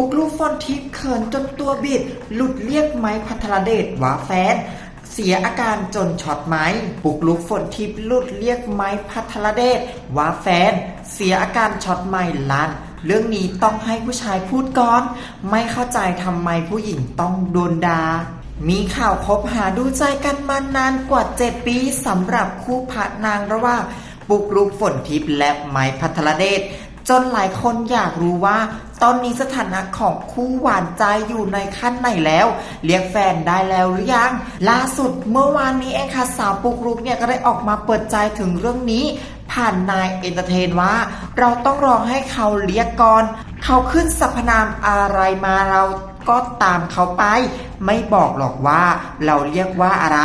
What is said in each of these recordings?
ปุกลูกฟอนทิพย์เขินจนตัวบิด หลุดเรียกไม้พัทรเดชว่าแฟนเสียอาการจนช็อตไม้ปุกลุกฝนทิพย์หลุดเรียกไม้พัทรเดชว่าแฟน เสียอาการช็อตไม้ลันเรื่องนี้ต้องให้ผู้ชายพูดก่อน ไม่เข้าใจทำไมผู้หญิงต้องโดนดา่ามีข่าวคบหาดูใจกันมานานกว่า 7 ปีสำหรับคู่พระนางระหว่างปุกลุกฝนทิพย์และไม้พัทรเดช จนหลายคนอยากรู้ว่า ตอนนี้สถานะของคู่หวานใจอยู่ในขั้นไหนแล้ว เรียกแฟนได้แล้วหรือยัง ล่าสุดเมื่อวานนี้เองค่ะสาวปุกรุกเนี่ยก็ได้ออกมาเปิดใจถึงเรื่องนี้ ผ่านนายเอนเตอร์เทนว่า เราต้องรอให้เขาเรียกก่อนเขาขึ้นสรรพนามอะไรมาเราก็ตามเขาไป ไม่บอกหรอกว่าเราเรียกว่าอะไร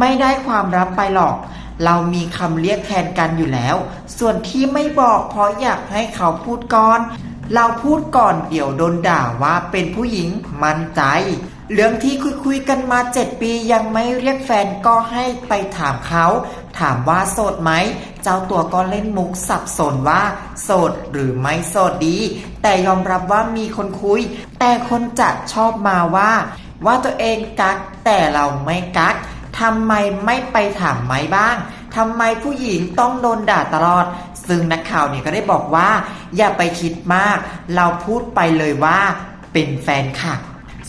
ไม่ได้ความรับไปหรอก เรามีคำเรียกแทนกันอยู่แล้ว ส่วนที่ไม่บอกเพราะอยากให้เขาพูดก่อน เราพูดก่อนเดี๋ยวโดนด่าว่าเป็นผู้หญิงมั่นใจ เรื่องที่คุยคุยๆกันมา7ปียังไม่เรียกแฟนก็ให้ไปถามเขา ถามว่าโสดไหม เจ้าตัวก็เล่นมุกสับสนว่า โสดหรือไม่โสดดี แต่ยอมรับว่ามีคนคุย แต่คนจะชอบมาว่า ว่าตัวเองกักแต่เราไม่กัก ทำไมไม่ไปถามไหมบ้างทำไมผู้หญิงต้องโดนด่าตลอด ซึ่งนักข่าวเนี่ยก็ได้บอกว่า อย่าไปคิดมาก เราพูดไปเลยว่าเป็นแฟนค่ะ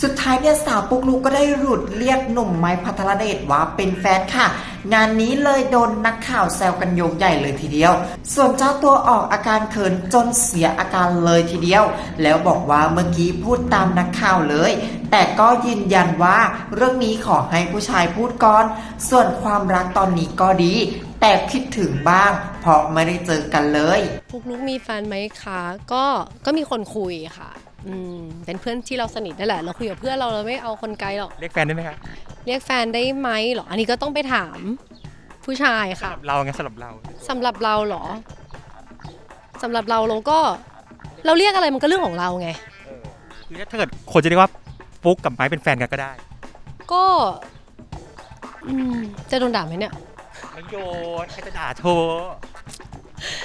สุดท้ายเนี่ยสาวปุกลุกก็ได้หลุดเรียกหนุ่มไม้พัทรเดชว่าเป็นแฟนค่ะ งานนี้เลยโดนนักข่าวแซวกันโยงใหญ่เลยทีเดียว ส่วนเจ้าตัวออกอาการเขินจนเสียอาการเลยทีเดียว แล้วบอกว่าเมื่อกี้พูดตามนักข่าวเลย แต่ก็ยืนยันว่าเรื่องนี้ขอให้ผู้ชายพูดก่อน ส่วนความรักตอนนี้ก็ดี แต่คิดถึงบ้าง เพราะไม่ได้เจอกันเลย ปุกลุกมีแฟนไหมคะ ก็ก็มีคนคุยค่ะ อืมเป็นเพื่อนที่เราสนิทนั่นแหละ เราคุยกับเพื่อนเราเราไม่เอาคนไกลหรอก เรียกแฟนได้ไหมครับเรียกแฟนได้ไหมหรอ อันนี้ก็ต้องไปถามผู้ชายสำค่ะหรับเราไงสำหรับเราสำหรับเราเหรอสำหรับเราเราก็ เราเรียกอะไรมันก็เรื่องของเราไง คือถ้าเกิดคนจะเรียกว่าฟุกกับไม้เป็นแฟนกันก็ได้ก็อืมจะโดนด่าไหมเนี่ยไม่โยนใครจะด่าโทร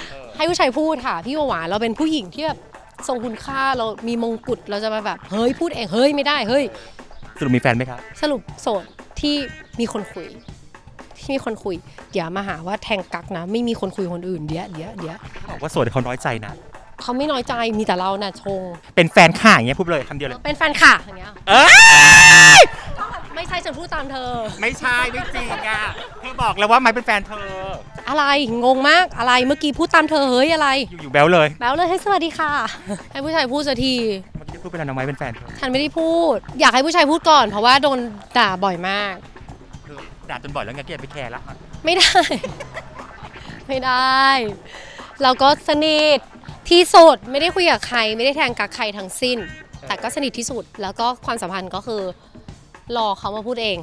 เออให้ผู้ชายพูดค่ะพี่หวานเราเป็นผู้หญิงที่แบบ ทรงคุณค่าเรามีมงกุฎเราจะมาแบบเฮ้ยพูดเองเฮ้ยไม่ได้เฮ้ย สรุปมีแฟนไหมครับ สรุปโสดที่มีคนคุย ที่มีคนคุยอย่ามาหาว่าแทงกักนะ ไม่มีคนคุยคนอื่นเดี๋ยวเดี๋ยวเดี๋ยวเขาบอกว่าโสดแต่เขาน้อยใจนะ เขาไม่น้อยใจมีแต่เราน่ะชงเป็นแฟนข่าอย่างเงี้ยพูดเลยคำเดียวเลย เป็นแฟนค่ะอย่างเงี้ยเอ้ยไม่ใช่ฉันพูดตามเธอ ไม่ใช่ไม่จริงอะเธอบอกแล้วว่าไม้เป็นแฟนเธอ อะไรงงมากอะไรเมื่อกี้พูดตามเธอเฮ้ยอะไร อยู่อยู่แบลเลยแล้วเลยให้สวัสดีค่ะ ให้ผู้ชายพูดสักทีเมื่อกี้พูดไปแล้วนะไม้เป็นแฟนเธอฉันไม่ได้พูด อยากให้ผู้ชายพูดก่อน เพราะว่าโดนด่าบ่อยมากเธอด่าจนบ่อยแล้วไงแกอย่าไปแคร์ละไม่ได้ ไม่ได้ เราก็สนิทที่สุดไม่ได้คุยกับใคร ไม่ได้แทงกับใครทั้งสิ้น แต่ก็สนิทที่สุดแล้วก็ความสัมพันธ์ก็คือ รอเขามาพูดเอง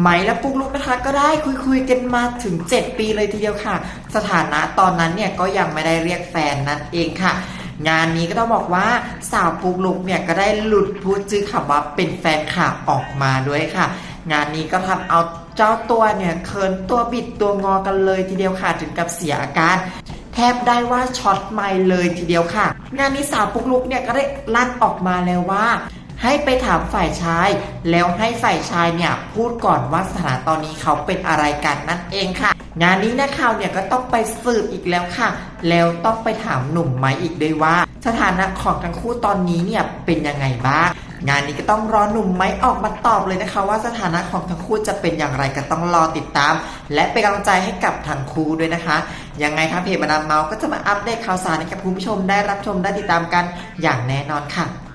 ไหมและปุ๊กลุกนะคะก็ได้คุยคุยๆกันมาถึง 7 ปีเลยทีเดียวค่ะ สถานะตอนนั้นเนี่ยก็ยังไม่ได้เรียกแฟนนั่นเองค่ะ งานนี้ก็ต้องบอกว่าสาวปุ๊กลุกเนี่ยก็ได้หลุดพูดชื่อคำว่าเป็นแฟนข่าวออกมาด้วยค่ะ งานนี้ก็ทำเอาเจ้าตัวเนี่ยเคินตัวบิดตัวงอกันเลยทีเดียวค่ะถึงกับเสียอาการแทบได้ว่าช็อตไม่เลยทีเดียวค่ะ งานนี้สาวปุ๊กลุกเนี่ยก็ได้ลั่นออกมาแล้วว่า ให้ไปถามฝ่ายชาย แล้วให้ฝ่ายชายเนี่ยพูดก่อนว่าสถานะตอนนี้เขาเป็นอะไรกันนั่นเองค่ะ งานนี้นักข่าวเนี่ยก็ต้องไปสืบอีกแล้วค่ะ แล้วต้องไปถามหนุ่มไม้อีกด้วยว่า สถานะของทั้งคู่ตอนนี้เนี่ยเป็นยังไงบ้าง งานนี้ก็ต้องรอหนุ่มไม้ออกมาตอบเลยนะคะ ว่าสถานะของทั้งคู่จะเป็นอย่างไรก็ต้องรอติดตาม และเป็นกำลังใจให้กับทั้งคู่ด้วยนะคะยังไงคะเพจมาดามเมาส์ก็จะมาอัปเดตข่าวสารให้กับคุณผู้ชมได้รับชมได้ติดตามกันอย่างแน่นอนค่ะ